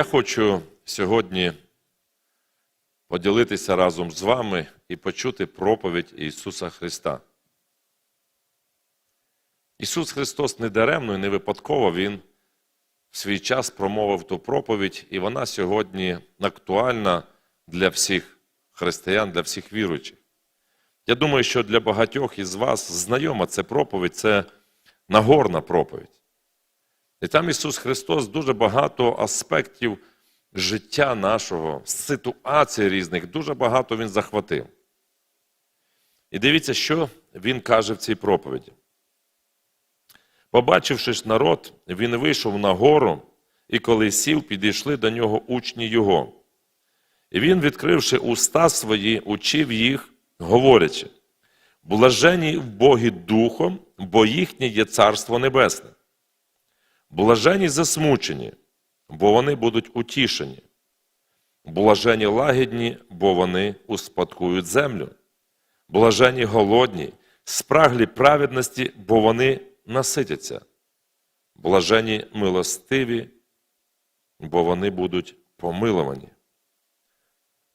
Я хочу сьогодні поділитися разом з вами і почути проповідь Ісуса Христа. Ісус Христос не даремно і не випадково Він в свій час промовив ту проповідь, і вона сьогодні актуальна для всіх християн, для всіх віруючих. Я думаю, що для багатьох із вас знайома ця проповідь це Нагорна проповідь. І там Ісус Христос дуже багато аспектів життя нашого, ситуацій різних, дуже багато Він захватив. І дивіться, що Він каже в цій проповіді. Побачивши народ, він вийшов на гору, і коли сів, підійшли до нього учні його. І він, відкривши уста свої, учив їх, говорячи: блажені в Богі Духом, бо їхнє є Царство Небесне. Блажені засмучені, бо вони будуть утішені. Блажені лагідні, бо вони успадкують землю. Блажені голодні, спраглі праведності, бо вони наситяться. Блажені милостиві, бо вони будуть помиловані.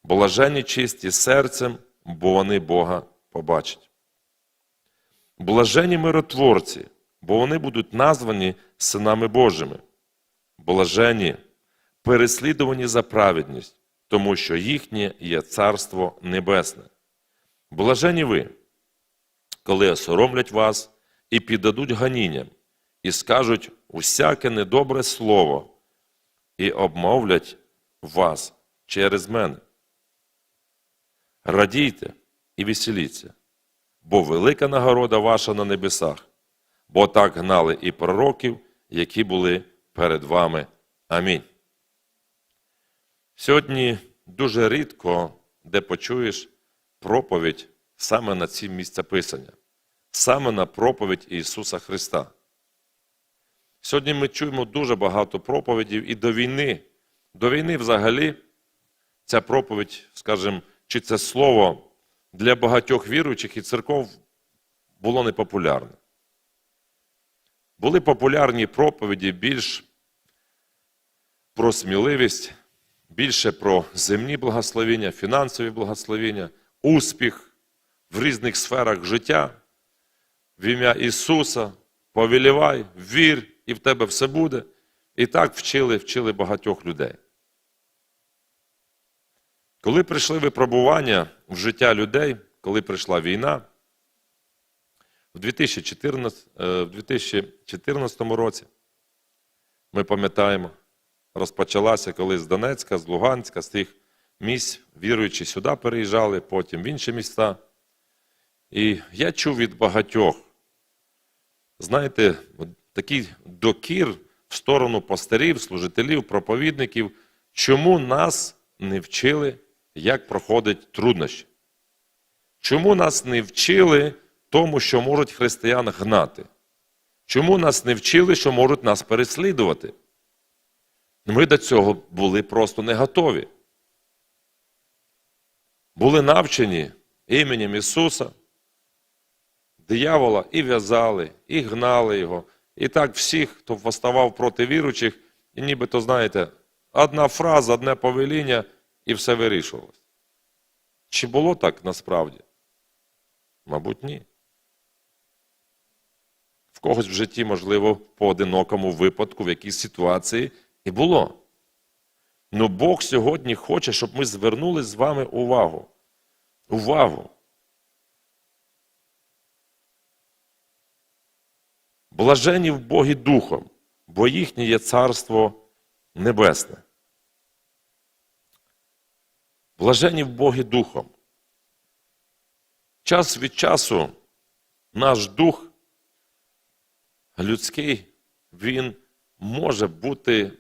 Блажені чисті серцем, бо вони Бога побачать. Блажені миротворці, бо вони будуть названі синами Божими. Блажені, переслідувані за праведність, тому що їхнє є Царство Небесне. Блажені ви, коли осоромлять вас і піддадуть ганінням, і скажуть усяке недобре слово, і обмовлять вас через мене. Радійте і веселіться, бо велика нагорода ваша на небесах, бо так гнали і пророків, які були перед вами. Амінь. Сьогодні дуже рідко, де почуєш проповідь саме на ці місця Писання, саме на проповідь Ісуса Христа. Сьогодні ми чуємо дуже багато проповідів і до війни. До війни взагалі ця проповідь, скажімо, чи це слово для багатьох віруючих і церков було непопулярне. Були популярні проповіді більш про сміливість, більше про земні благословення, фінансові благословення, успіх в різних сферах життя. В ім'я Ісуса, повілівай, вір, і в тебе все буде. І так вчили, вчили багатьох людей. Коли прийшли випробування в життя людей, коли прийшла війна, в 2014, е, в 2014 році, ми пам'ятаємо, розпочалася коли з Донецька, з Луганська, з тих місць, віруючи сюди переїжджали, потім в інші міста. І я чув від багатьох, знаєте, такий докір в сторону пастирів, служителів, проповідників, чому нас не вчили, як проходять труднощі? Чому нас не вчили тому, що можуть християн гнати? Чому нас не вчили, що можуть нас переслідувати? Ми до цього були просто не готові. Були навчені іменем Ісуса, диявола і в'язали, і гнали його. І так всіх, хто поставав проти віруючих, і нібито, знаєте, одна фраза, одне повеління, і все вирішувалось. Чи було так насправді? Мабуть, ні. Когось в житті, можливо, по одинокому випадку, в якійсь ситуації і було. Ну Бог сьогодні хоче, щоб ми звернули з вами увагу. Увагу. Блажені в Богі Духом, бо їхнє є Царство Небесне. Блажені в Богі Духом. Час від часу наш дух людський, він може бути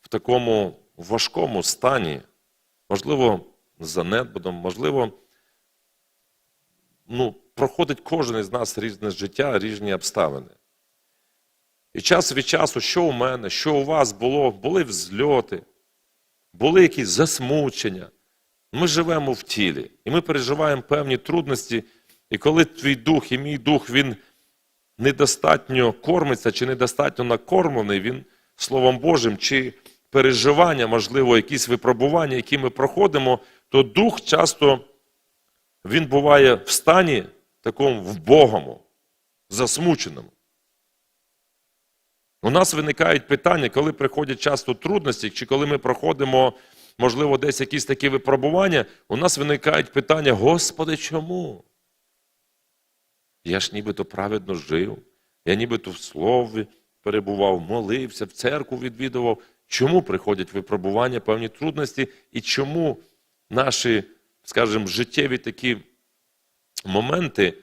в такому важкому стані, можливо, занедбудом, можливо, ну, проходить кожен із нас різне життя, різні обставини. І час від часу, що у мене, що у вас було, були взльоти, були якісь засмучення. Ми живемо в тілі, і ми переживаємо певні трудності. І коли твій дух і мій дух, він недостатньо кормиться чи недостатньо накормлений, він Словом Божим, чи переживання, можливо, якісь випробування, які ми проходимо, то дух часто він буває в стані такому вбогому, засмученому. У нас виникають питання, коли приходять часто трудності, чи коли ми проходимо, можливо, десь якісь такі випробування, у нас виникають питання: Господи, чому? Я ж нібито праведно жив, я нібито в слові перебував, молився, в церкву відвідував. Чому приходять випробування, певні трудності, і чому наші, скажімо, життєві такі моменти,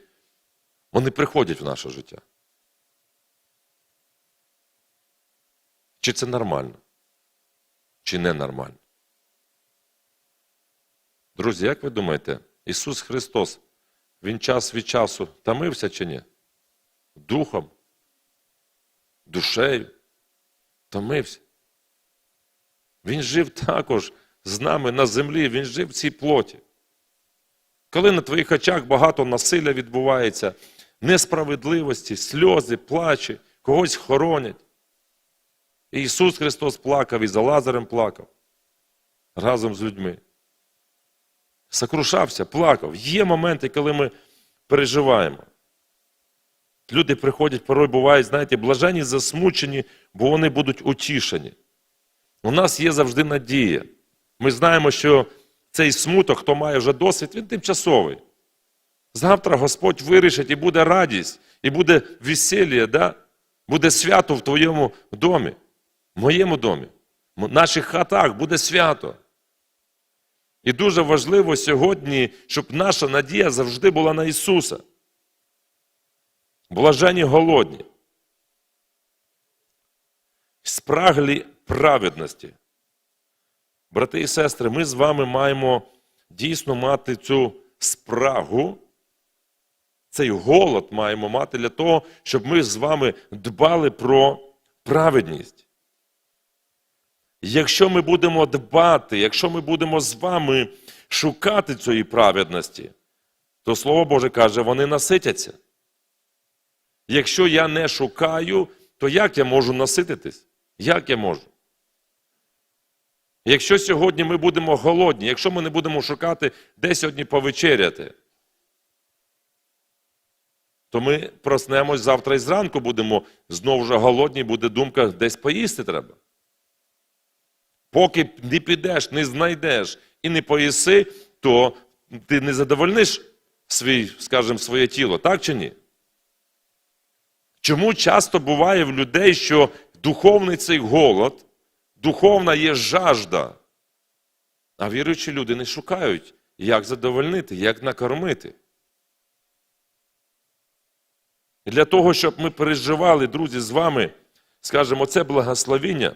вони приходять в наше життя? Чи це нормально? Чи не нормально? Друзі, як ви думаєте, Ісус Христос, Він час від часу тамився чи ні? Духом, душею, томився. Він жив також з нами на землі, Він жив в цій плоті. Коли на твоїх очах багато насилля відбувається, несправедливості, сльози, плачі, когось хоронять. Ісус Христос плакав і за Лазарем плакав разом з людьми. Сокрушався, плакав. Є моменти, коли ми переживаємо. Люди приходять, порой бувають, знаєте, блажені, засмучені, бо вони будуть утішені. У нас є завжди надія. Ми знаємо, що цей смуток, хто має вже досвід, він тимчасовий. Завтра Господь вирішить і буде радість, і буде весілля, да? буде свято в твоєму домі, в моєму домі, в наших хатах буде свято. І дуже важливо сьогодні, щоб наша надія завжди була на Ісуса. Блажені голодні, спраглі праведності. Брати і сестри, ми з вами маємо дійсно мати цю спрагу, цей голод маємо мати для того, щоб ми з вами дбали про праведність. Якщо ми будемо дбати, якщо ми будемо з вами шукати цієї праведності, то Слово Боже каже, вони наситяться. Якщо я не шукаю, то як я можу насититись? Як я можу? Якщо сьогодні ми будемо голодні, якщо ми не будемо шукати, де сьогодні повечеряти, то ми проснемось завтра і зранку будемо знову вже голодні, буде думка, десь поїсти треба. Поки не підеш, не знайдеш і не поїси, то ти не задовольниш свій, скажімо, своє тіло, так чи ні? Чому часто буває в людей, що духовний цей голод, духовна є жажда, а віруючі люди не шукають, як задовольнити, як накормити. І для того, щоб ми переживали, друзі, з вами, скажімо, це благословіння,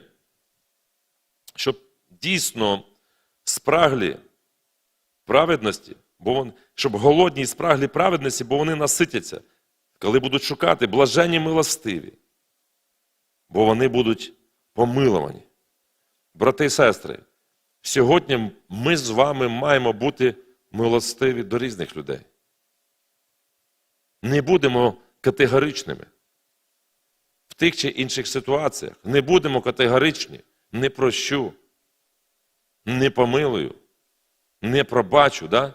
щоб дійсно спраглі праведності, бо вон, щоб голодні і спраглі праведності, бо вони наситяться, коли будуть шукати блаженні милостиві, бо вони будуть помиловані. Брати і сестри, сьогодні ми з вами маємо бути милостиві до різних людей. Не будемо категоричними в тих чи інших ситуаціях. Не будемо категоричні, не прощу, не помилую, не пробачу, да?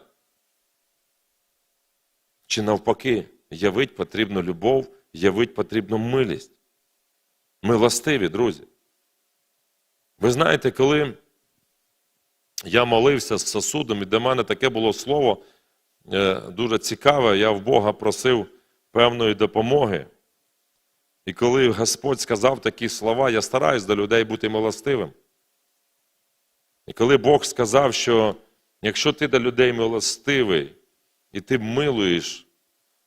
Чи навпаки, явить потрібну любов, явить потрібну милість. Милостиві, друзі. Ви знаєте, коли я молився з сосудом, і до мене таке було слово е, дуже цікаве, я в Бога просив певної допомоги. І коли Господь сказав такі слова, я стараюсь до людей бути милостивим. І коли Бог сказав, що якщо ти до людей милостивий, і ти милуєш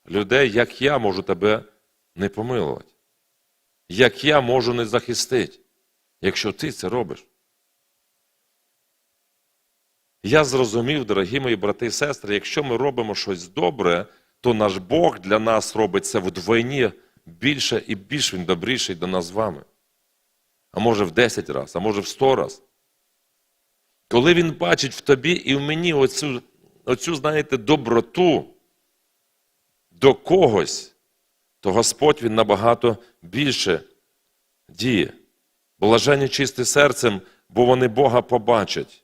людей, як я можу тебе не помилувати, як я можу не захистити, якщо ти це робиш. Я зрозумів, дорогі мої брати і сестри, якщо ми робимо щось добре, то наш Бог для нас робить це вдвойні більше і більш він добріший до нас з вами. А може в 10 разів, а може в 100 разів. Коли він бачить в тобі і в мені оцю, оцю знаєте, доброту до когось, то Господь він набагато більше діє. Блажені чисті серцем, бо вони Бога побачать.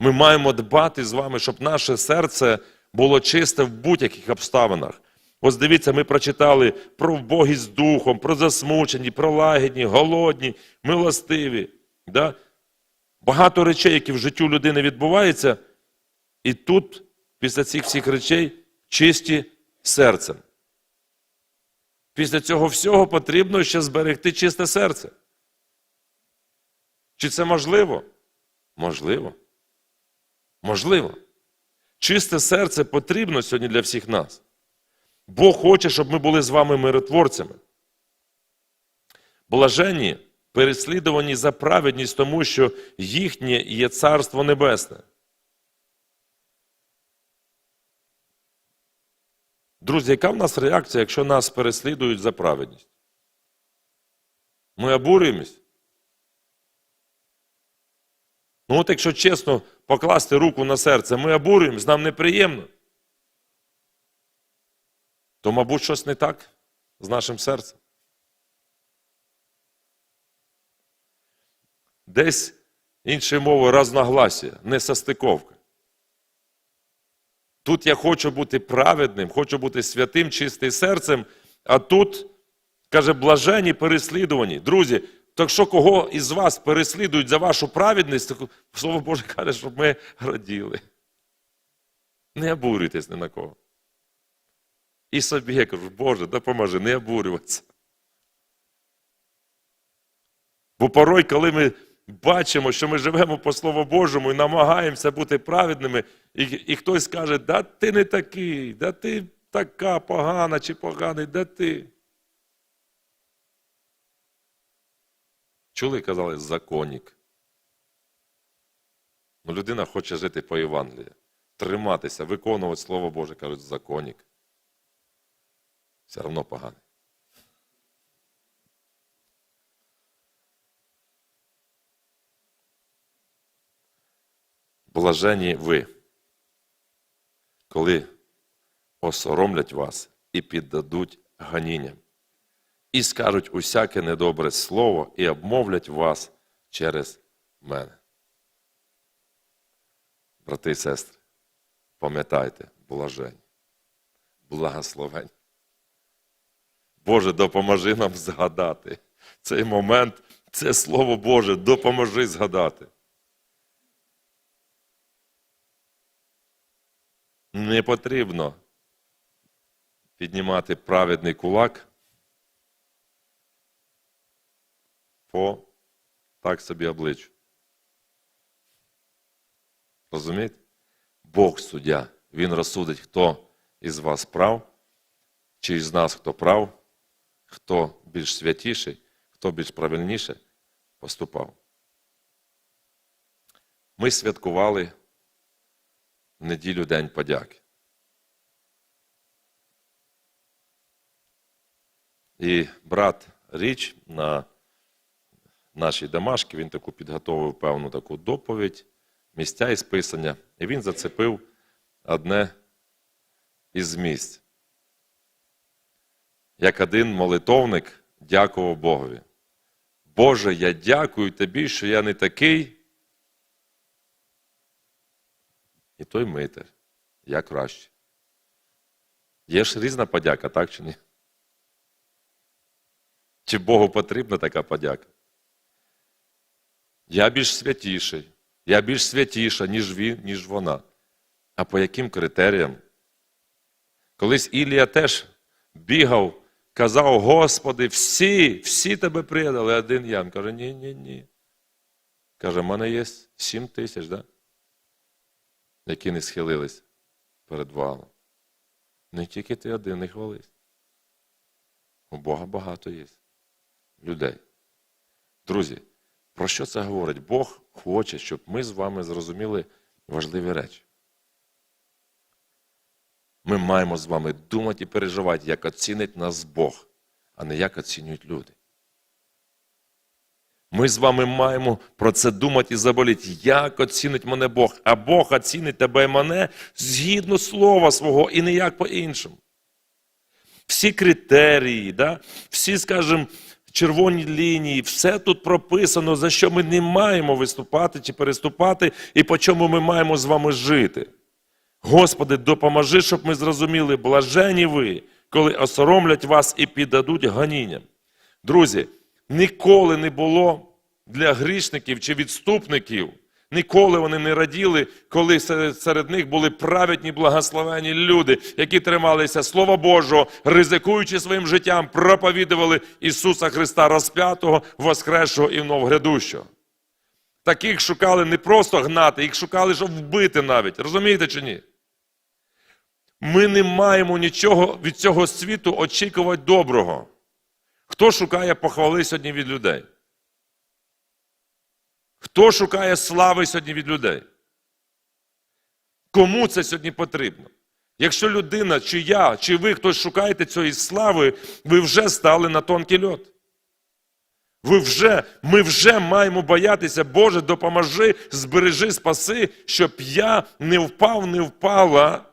Ми маємо дбати з вами, щоб наше серце було чисте в будь-яких обставинах. Ось дивіться, ми прочитали про вбогість духом, про засмучені, про лагідні, голодні, милостиві. Да? Багато речей, які в життю людини відбуваються, і тут, після цих всіх речей, чисті серцем. Після цього всього потрібно ще зберегти чисте серце. Чи це можливо? Можливо. Можливо. Чисте серце потрібно сьогодні для всіх нас. Бог хоче, щоб ми були з вами миротворцями. Блаженні, переслідувані за праведність, тому що їхнє є Царство Небесне. Друзі, яка в нас реакція, якщо нас переслідують за праведність? Ми обурюємось. Ну, от якщо чесно покласти руку на серце, ми обурюємось, нам неприємно. То, мабуть, щось не так з нашим серцем. Десь іншою мовою разногласія, несостиковка. Тут я хочу бути праведним, хочу бути святим, чистим серцем, а тут, каже, блажені переслідувані. Друзі, так що кого із вас переслідують за вашу праведність, Слово Боже каже, щоб ми раділи. Не обурюйтесь ні на кого. І собі я кажу, Боже, допоможи, не обурюватися. Бо порой, коли ми бачимо, що ми живемо по Слову Божому і намагаємося бути праведними, і, і хтось каже, да ти не такий, да ти така погана чи поганий, да ти. Чули, казали, законник. Ну, людина хоче жити по Євангелії, триматися, виконувати Слово Боже, кажуть, законник. Все одно поганий. Блажені ви, коли осоромлять вас і піддадуть ганінням, і скажуть усяке недобре слово, і обмовлять вас через мене. Брати і сестри, пам'ятайте, блажень, благословень. Боже, допоможи нам згадати цей момент, це Слово Боже, допоможи згадати. Не потрібно піднімати праведний кулак по так собі обличчю. Розумієте? Бог суддя. Він розсудить, хто із вас прав, чи із нас хто прав, хто більш святіший, хто більш правильніше поступав. Ми святкували неділю День подяки. І брат Річ на нашій домашці, він таку підготовив певну таку доповідь, місця із писання, і він зацепив одне із місць. Як один молитовник дякував Богові. Боже, я дякую тобі, що я не такий. І той митер. Я краще. Є ж різна подяка, так чи ні? Чи Богу потрібна така подяка? Я більш святіший, я більш святіша, ніж він, ніж вона. А по яким критеріям? Колись Ілія теж бігав, казав, Господи, всі, всі тебе предали, один я. Він каже, ні, ні, ні. Каже, в мене є сім тисяч, да? які не схилились перед валом. Не тільки ти один, не хвались. У Бога багато є людей. Друзі, про що це говорить? Бог хоче, щоб ми з вами зрозуміли важливі речі. Ми маємо з вами думати і переживати, як оцінить нас Бог, а не як оцінюють люди. Ми з вами маємо про це думати і заболіти, як оцінить мене Бог, а Бог оцінить тебе і мене згідно слова свого і ніяк по-іншому. Всі критерії, да? всі, скажімо, червоні лінії, все тут прописано, за що ми не маємо виступати чи переступати, і по чому ми маємо з вами жити. Господи, допоможи, щоб ми зрозуміли, блажені ви, коли осоромлять вас і піддадуть ганінням. Друзі, ніколи не було для грішників чи відступників, ніколи вони не раділи, коли серед, них були праведні, благословені люди, які трималися Слова Божого, ризикуючи своїм життям, проповідували Ісуса Христа розп'ятого, воскресшого і вновь. Таких шукали не просто гнати, їх шукали, щоб вбити навіть. Розумієте чи ні? Ми не маємо нічого від цього світу очікувати доброго. Хто шукає похвали сьогодні від людей? Хто шукає слави сьогодні від людей? Кому це сьогодні потрібно? Якщо людина, чи я, чи ви хтось шукаєте цієї слави, ви вже стали на тонкий льот. Ви вже, ми вже маємо боятися, Боже, допоможи, збережи, спаси, щоб я не впав, не впала.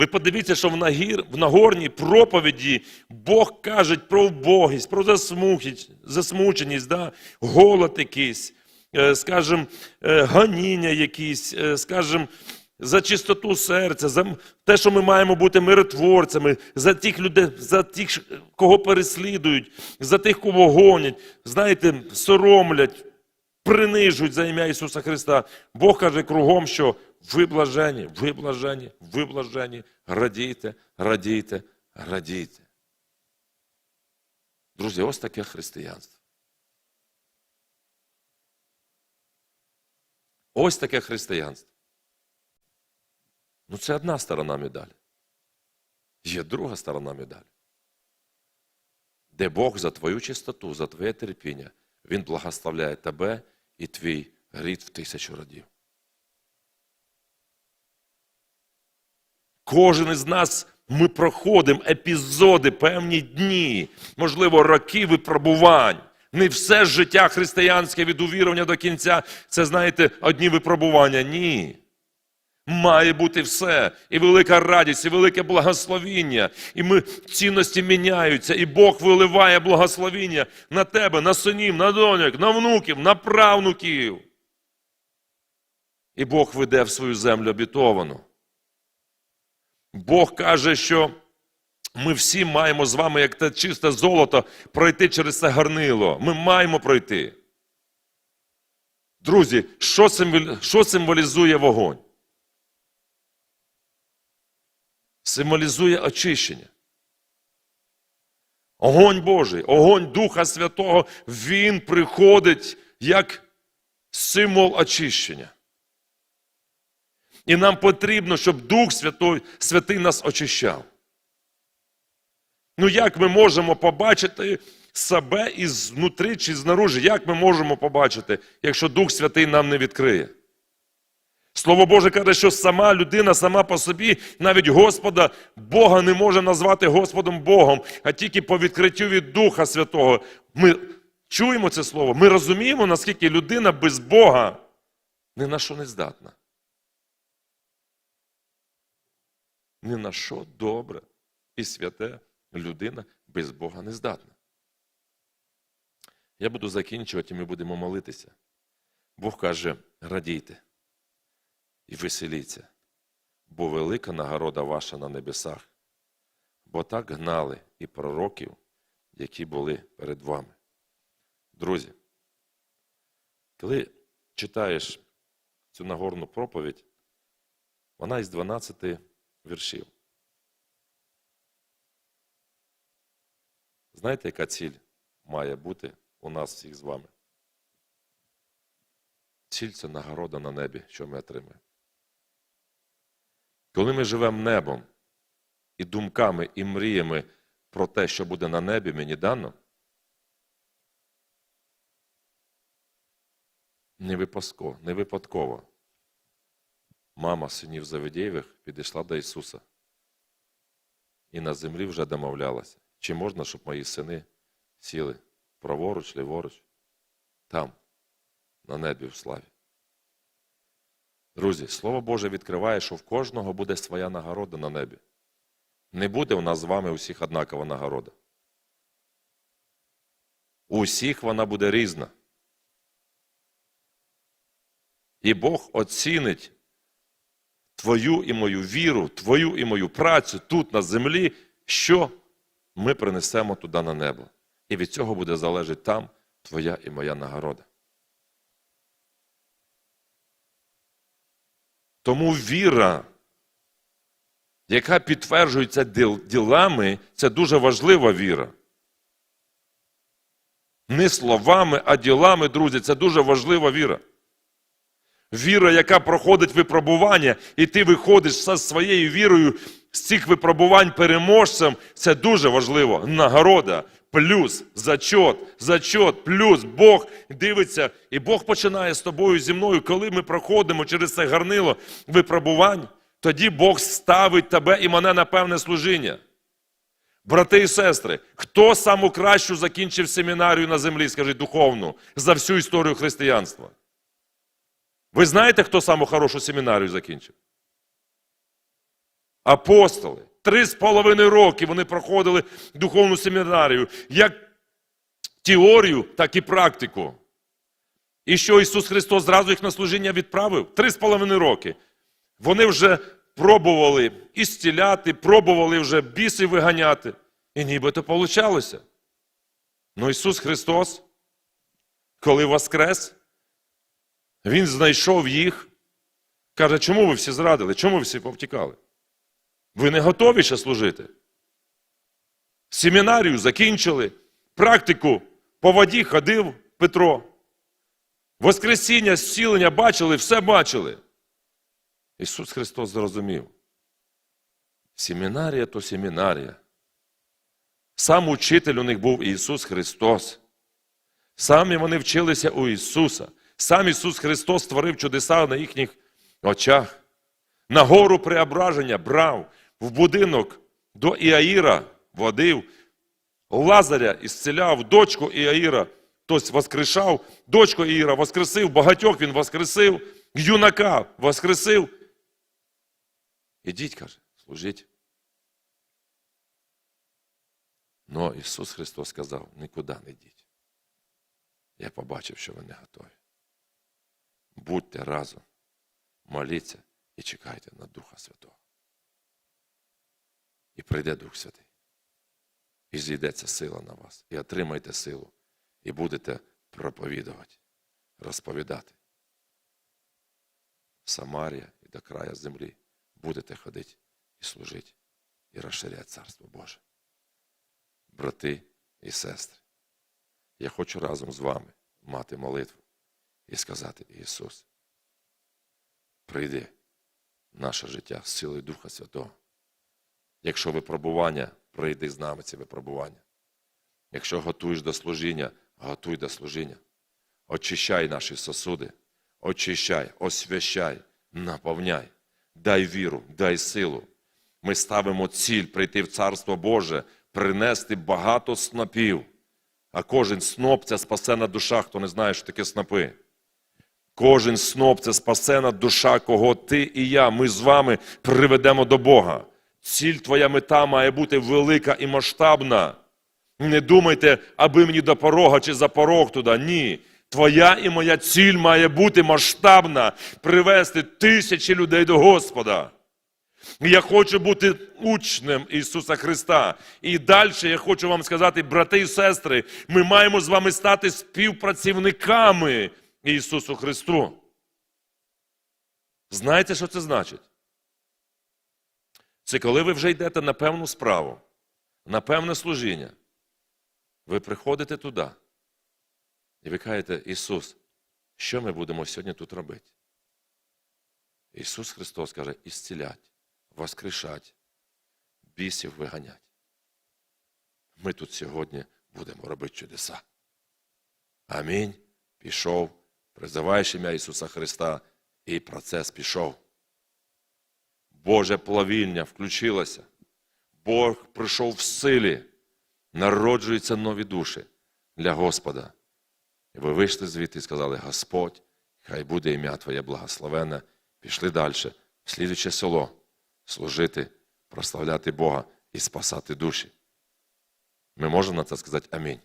Ви подивіться, що в, нагір, в Нагорній проповіді Бог каже про вбогість, про засмухість, засмученість, да? голод якийсь, е, скажімо, е, ганіння якісь, е, скажімо, за чистоту серця, за те, що ми маємо бути миротворцями, за тих людей, за тих, кого переслідують, за тих, кого гонять, знаєте, соромлять, принижують за ім'я Ісуса Христа. Бог каже кругом, що ви блажені, ви блажені, ви блажені, радійте, радійте, радійте. Друзі, ось таке християнство. Ось таке християнство. Ну, це одна сторона медалі. Є друга сторона медалі. Де Бог за твою чистоту, за твоє терпіння, Він благословляє тебе і твій рід в тисячу родів. Кожен із нас ми проходимо епізоди, певні дні, можливо, роки випробувань. Не все життя християнське від увірування до кінця це, знаєте, одні випробування. Ні. Має бути все. І велика радість, і велике благословіння. І ми цінності міняються, і Бог виливає благословіння на тебе, на синів, на доньок, на внуків, на правнуків. І Бог веде в свою землю обітовану. Бог каже, що ми всі маємо з вами, як те чисте золото, пройти через це гарнило. Ми маємо пройти. Друзі, що, символізує вогонь? Символізує очищення. Огонь Божий, огонь Духа Святого, Він приходить як символ очищення. І нам потрібно, щоб Дух Святой, Святий нас очищав. Ну як ми можемо побачити себе ізнутри чи знаружи? Як ми можемо побачити, якщо Дух Святий нам не відкриє? Слово Боже каже, що сама людина, сама по собі, навіть Господа, Бога не може назвати Господом Богом, а тільки по відкриттю від Духа Святого. Ми чуємо це слово, ми розуміємо, наскільки людина без Бога ні на що не здатна. Ні на що добре і святе людина без Бога не здатна. Я буду закінчувати, і ми будемо молитися. Бог каже: радійте і веселіться, бо велика нагорода ваша на небесах, бо так гнали і пророків, які були перед вами. Друзі, коли читаєш цю нагорну проповідь, вона із 12 віршів. Знаєте, яка ціль має бути у нас всіх з вами? Ціль це нагорода на небі, що ми отримаємо. Коли ми живемо небом і думками, і мріями про те, що буде на небі, мені дано, не випадково, не випадково. Мама синів Завидєєвих підійшла до Ісуса і на землі вже домовлялася, чи можна, щоб мої сини сіли праворуч, ліворуч, там, на небі в славі. Друзі, Слово Боже відкриває, що в кожного буде своя нагорода на небі. не буде у нас з вами усіх однакова нагорода. У всіх вона буде різна. І Бог оцінить твою і мою віру, твою і мою працю тут на землі, що ми принесемо туди на небо. І від цього буде залежати там твоя і моя нагорода. Тому віра, яка підтверджується ділами, це дуже важлива віра. Не словами, а ділами, друзі, це дуже важлива віра. Віра, яка проходить випробування, і ти виходиш зі своєю вірою з цих випробувань переможцем, це дуже важливо. Нагорода, плюс, зачот, зачот, плюс Бог дивиться, і Бог починає з тобою зі мною, коли ми проходимо через це гарнило випробувань, тоді Бог ставить тебе і мене на певне служіння. Брати і сестри, хто саму кращу закінчив семінарію на землі, скажіть, духовну, за всю історію християнства? Ви знаєте, хто саму хорошу семінарію закінчив? Апостоли. Три з половиною роки вони проходили духовну семінарію, як теорію, так і практику. І що Ісус Христос зразу їх на служіння відправив? Три з половиною роки. Вони вже пробували і пробували вже біси виганяти. І нібито получалося. Ну Ісус Христос, коли воскрес, Він знайшов їх, каже, чому ви всі зрадили? Чому ви всі повтікали? Ви не готові ще служити? Семінарію закінчили, практику по воді ходив Петро. Воскресіння, зцілення бачили, все бачили. Ісус Христос зрозумів. Семінарія то семінарія. Сам учитель у них був Ісус Христос. Самі вони вчилися у Ісуса. Сам Ісус Христос створив чудеса на їхніх очах. На гору преображення брав, в будинок до Іаїра водив, Лазаря ісцеляв, дочку Іаїра, хтось воскрешав, дочку Іаїра воскресив, багатьох він воскресив, юнака воскресив. Ідіть, каже, служіть. Но Ісус Христос сказав, нікуди не йдіть. Я побачив, що ви не готові. Будьте разом, моліться і чекайте на Духа Святого. І прийде Дух Святий. І зійдеться сила на вас. І отримайте силу. І будете проповідувати, розповідати. Самарія і до края землі будете ходити і служити, і розширяти Царство Боже. Брати і сестри, я хочу разом з вами мати молитву і сказати, Ісус, прийди в наше життя з силою Духа Святого. Якщо випробування, прийди з нами ці випробування. Якщо готуєш до служіння, готуй до служіння. Очищай наші сосуди, очищай, освящай, наповняй, дай віру, дай силу. Ми ставимо ціль прийти в Царство Боже, принести багато снопів. А кожен сноп це спасена душа, хто не знає, що таке снопи. Кожен сноп це спасена душа, кого ти і я. Ми з вами приведемо до Бога. Ціль твоя мета має бути велика і масштабна. Не думайте, аби мені до порога чи за порог туди. Ні. Твоя і моя ціль має бути масштабна, привести тисячі людей до Господа. Я хочу бути учнем Ісуса Христа. І далі я хочу вам сказати, брати і сестри, ми маємо з вами стати співпрацівниками Ісусу Христу. Знаєте, що це значить? Це коли ви вже йдете на певну справу, на певне служіння. Ви приходите туди. І ви кажете, Ісус, що ми будемо сьогодні тут робити? Ісус Христос каже, ісцілять, воскрешать, бісів виганять. Ми тут сьогодні будемо робити чудеса. Амінь. Пішов, призиваєш ім'я Ісуса Христа, і процес пішов. Боже плавільня включилося. Бог прийшов в силі. Народжуються нові душі для Господа. І ви вийшли звідти і сказали, Господь, хай буде ім'я Твоє благословенне. Пішли далі, в слідуче село, служити, прославляти Бога і спасати душі. Ми можемо на це сказати амінь.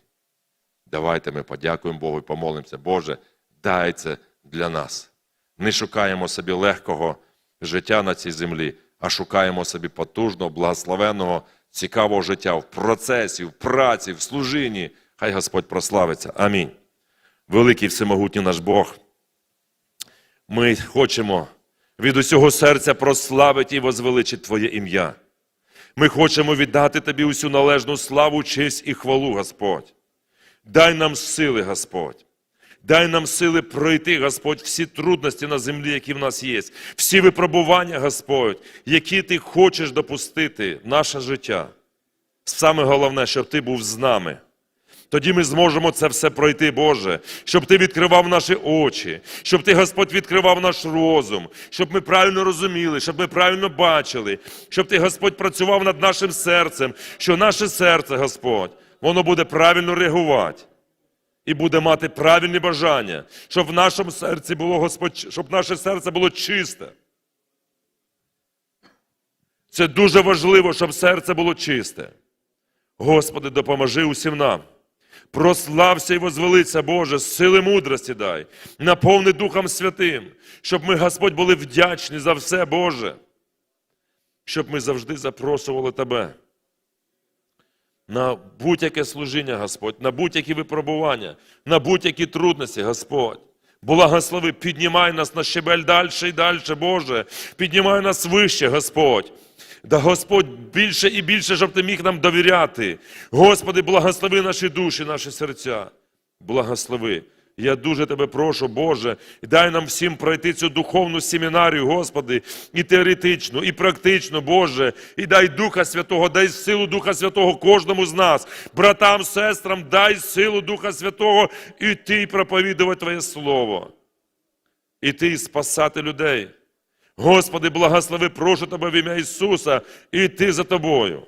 Давайте ми подякуємо Богу і помолимося. Боже, дай це для нас. Не шукаємо собі легкого життя на цій землі, а шукаємо собі потужного, благословенного, цікавого життя в процесі, в праці, в служінні. Хай Господь прославиться. Амінь. Великий всемогутній наш Бог. Ми хочемо від усього серця прославити і возвеличити Твоє ім'я. Ми хочемо віддати Тобі усю належну славу, честь і хвалу, Господь. Дай нам сили, Господь. Дай нам сили пройти, Господь, всі трудності на землі, які в нас є, всі випробування, Господь, які Ти хочеш допустити в наше життя. Саме головне, щоб Ти був з нами. Тоді ми зможемо це все пройти, Боже, щоб Ти відкривав наші очі, щоб Ти, Господь, відкривав наш розум, щоб ми правильно розуміли, щоб ми правильно бачили, щоб Ти, Господь, працював над нашим серцем, що наше серце, Господь, воно буде правильно реагувати і буде мати правильні бажання, щоб в нашому серці було, Господь, щоб наше серце було чисте. Це дуже важливо, щоб серце було чисте. Господи, допоможи усім нам. Прослався і возвелиться, Боже, сили мудрості дай, наповни Духом Святим, щоб ми, Господь, були вдячні за все, Боже, щоб ми завжди запрошували Тебе на будь-яке служіння, Господь, на будь-які випробування, на будь-які трудності, Господь. Благослови, піднімай нас на щебель далі і далі, Боже, піднімай нас вище, Господь. Да Господь більше і більше, щоб ти міг нам довіряти. Господи, благослови наші душі, наші серця. Благослови. Я дуже тебе прошу, Боже, дай нам всім пройти цю духовну семінарію, Господи, і теоретичну, і практичну, Боже, і дай Духа Святого, дай силу Духа Святого кожному з нас, братам, сестрам, дай силу Духа Святого іти і проповідувати Твоє Слово. Іти і спасати людей. Господи, благослови, прошу Тебе в ім'я Ісуса, іти за Тобою.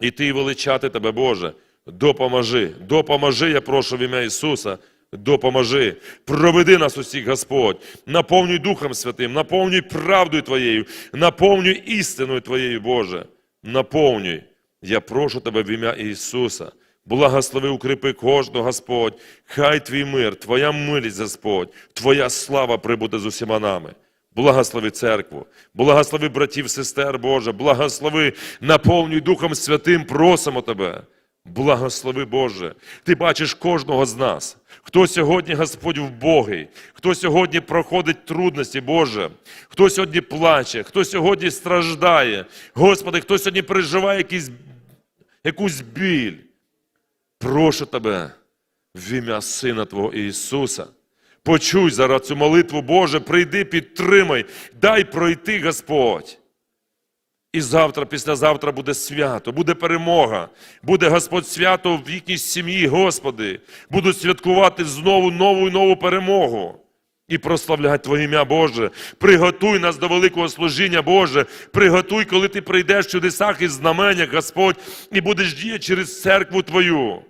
І величати Тебе, Боже. Допоможи, допоможи, я прошу в ім'я Ісуса, допоможи. Проведи нас усіх, Господь, наповнюй Духом Святим, наповнюй правдою Твоєю, наповнюй істиною Твоєю, Боже. Наповнюй. Я прошу Тебе в ім'я Ісуса. Благослови, укріпи кожного, Господь. Хай твій мир, Твоя милість, Господь, Твоя слава прибуде з усіма нами. Благослови церкву, благослови братів, сестер, Боже, благослови, наповнюй Духом Святим, просимо Тебе. Благослови Боже. Ти бачиш кожного з нас, хто сьогодні, Господь, в Боги, хто сьогодні проходить трудності, Боже, хто сьогодні плаче, хто сьогодні страждає. Господи, хто сьогодні переживає якийсь, якусь біль. Прошу Тебе в ім'я Сина Твого Ісуса. Почуй зараз цю молитву, Боже, прийди, підтримай, дай пройти, Господь. І завтра, післязавтра буде свято, буде перемога, буде Господь свято в їхній сім'ї, Господи. Будуть святкувати знову нову і нову перемогу. І прославляти Твоє ім'я, Боже. Приготуй нас до великого служіння, Боже. Приготуй, коли Ти прийдеш в чудесах і знаменнях, Господь, і будеш діяти через церкву Твою.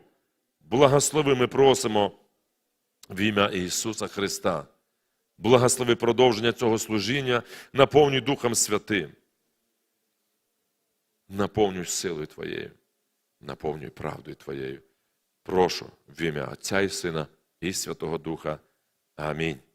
Благослови, ми просимо в ім'я Ісуса Христа. Благослови продовження цього служіння, наповнюй Духом Святим. Наповнюй силою Твоєю, наповнюй правдою Твоєю. Прошу в ім'я Отця і Сина і Святого Духа. Амінь.